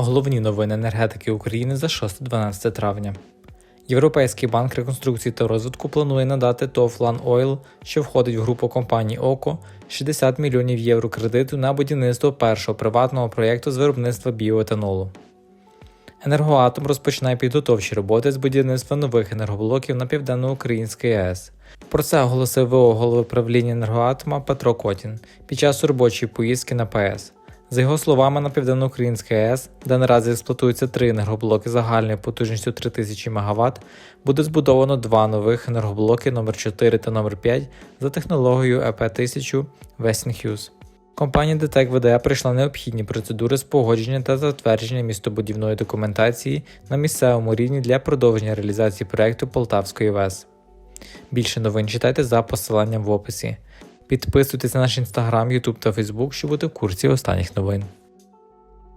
Головні новини енергетики України за 6-12 травня. Європейський банк реконструкції та розвитку планує надати ТОВ «Лан Ойл», що входить в групу компаній ОКО, 60 мільйонів євро кредиту на будівництво першого приватного проєкту з виробництва біоетанолу. Енергоатом розпочинає підготовчі роботи з будівництва нових енергоблоків на південноукраїнській АЕС. Про це оголосив ВО голови правління енергоатома Петро Котін під час робочої поїздки на ПАЕС. За його словами, на південноукраїнській АЕС, де наразі експлуатуються три енергоблоки загальною потужністю 3000 МВт, буде збудовано два нових енергоблоки номер 4 та номер 5 за технологією ЕП-1000 Westinghouse. Компанія ДТЕК ВДЕ пройшла необхідні процедури з погодження та затвердження містобудівної документації на місцевому рівні для продовження реалізації проекту Полтавської ВЕС. Більше новин читайте за посиланням в описі. Підписуйтесь на наш інстаграм, Ютуб та Фейсбук, щоб бути в курсі останніх новин.